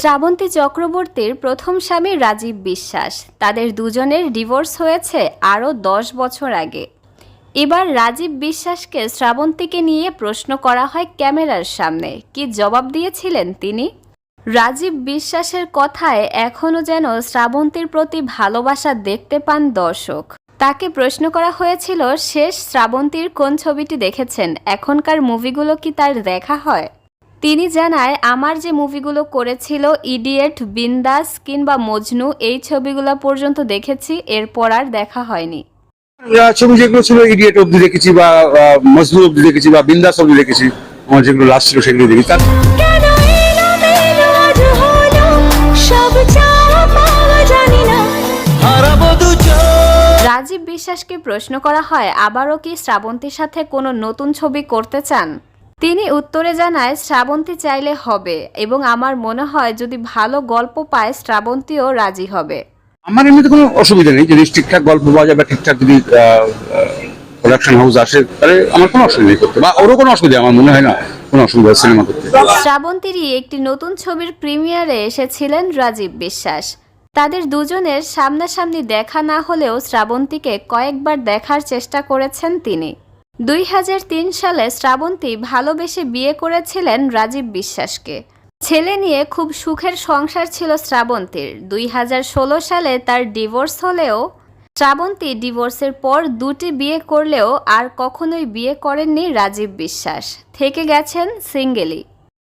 শ্রাবন্তী চক্রবর্তীর প্রথম স্বামী রাজীব বিশ্বাস। তাদের দুজনের ডিভোর্স হয়েছে আরও দশ বছর আগে। এবার রাজীব বিশ্বাসকে শ্রাবন্তীকে নিয়ে প্রশ্ন করা হয় ক্যামেরার সামনে। কি জবাব দিয়েছিলেন তিনি? রাজীব বিশ্বাসের কথায় এখনও যেন শ্রাবন্তীর প্রতি ভালোবাসা দেখতে পান দর্শক। তাকে প্রশ্ন করা হয়েছিল, শেষ শ্রাবন্তীর কোন ছবিটি দেখেছেন? এখনকার মুভিগুলো কি তার দেখা হয়? তিনি জানায়, আমার যে মুভিগুলো করেছিল, ইডিয়েট, বিন্দাস কিংবা মজনু, এই ছবিগুলো পর্যন্ত দেখেছি, এরপর আর দেখা হয়নি। ছবি যেগুলো ছিল, ইডিয়েট অব্দি দেখেছি বা মজনু অব্দি দেখেছি বা বিন্দাস অব্দি দেখেছি, আমার যেগুলো লাস্ট ছিল সেগুলো দেখি রাজীব বিশ্বাসকে প্রশ্ন করা হয় আবারও কি শ্রাবন্তীর সাথে কোনো নতুন ছবি করতে চান? তিনি উত্তরে জানায় শ্রাবন্তী চাইলে হবে এবং আমার মনে হয় যদি ভালো গল্প পায় শ্রাবন্তীও রাজি হবে। আমার এমনিতে কোনো অসুবিধা নেই যদি ঠিকঠাক গল্প পাওয়া যায় বা ঠিকঠাক যদি প্রোডাকশন হাউস আসে তাহলে আমার কোনো অসুবিধা নেই করতে বা ওরও কোনো অসুবিধা আমার মনে হয় না কোনো অসুবিধা সিনেমা করতে। শ্রাবন্তীরই একটি নতুন ছবির প্রিমিয়ারে এসেছিলেন রাজীব বিশ্বাস। তাদের দুজনের সামনাসামনি দেখা না হলেও শ্রাবন্তীকে কয়েকবার দেখার চেষ্টা করেছেন তিনি। দুই হাজার তিন সালে শ্রাবন্তী ভালোবেসে বিয়ে করেছিলেন রাজীব বিশ্বাসকে। ছেলে নিয়ে খুব সুখের সংসার ছিল শ্রাবন্তীর। দুই হাজার ষোলো সালে তার ডিভোর্স হলেও শ্রাবন্তী ডিভোর্সের পর দুটি বিয়ে করলেও আর কখনোই বিয়ে করেননি রাজীব বিশ্বাস। থেকে গেছেন সিঙ্গেলি।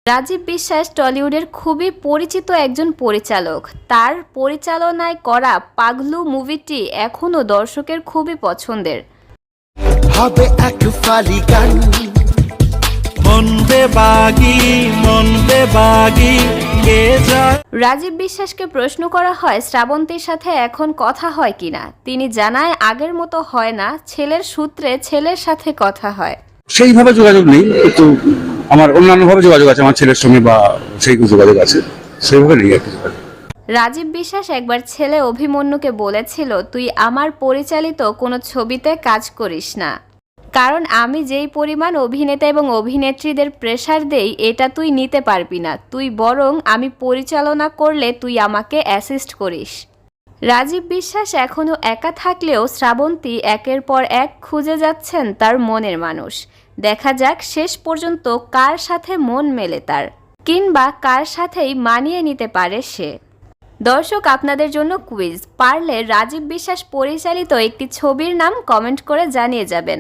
রাজীব বিশ্বাস টলিউডের খুবই পরিচিত একজন পরিচালক। তার পরিচালনায় করা পাগলু মুভিটি এখনও দর্শকের খুবই পছন্দের। হবে এক ফালি গান। রাজীব বিশ্বাসকে প্রশ্ন করা হয় শ্রাবন্তীর সাথে এখন কথা হয় কিনা তিনি জানায় আগের মতো হয় না ছেলের সূত্রে ছেলের সাথে কথা হয়। সেইভাবে যোগাযোগ নেই কিন্তু আমার অন্যান্যভাবে যোগাযোগ আছে, আমার ছেলের সঙ্গে বা সেই যোগাযোগ আছে, সেইভাবে নেই আর রাজীব বিশ্বাস একবার ছেলে অভিমন্যুকে বলেছিল, তুই আমার পরিচালিত কোনো ছবিতে কাজ করিস না। কারণ আমি যেই পরিমাণ অভিনেতা এবং অভিনেত্রীদের প্রেসার দেই, এটা তুই নিতে পারবি না। তুই বরং আমি পরিচালনা করলে তুই আমাকে অ্যাসিস্ট করিস। রাজীব বিশ্বাস এখনও একা থাকলেও শ্রাবন্তী একের পর এক খুঁজে যাচ্ছেন তার মনের মানুষ। দেখা যাক শেষ পর্যন্ত কার সাথে মন মেলে তার, কিংবা কার সাথেই মানিয়ে নিতে পারে সে। দর্শক, আপনাদের জন্য কুইজ। পারলে রাজীব বিশ্বাস পরিচালিত একটি ছবির নাম কমেন্ট করে জানিয়ে যাবেন।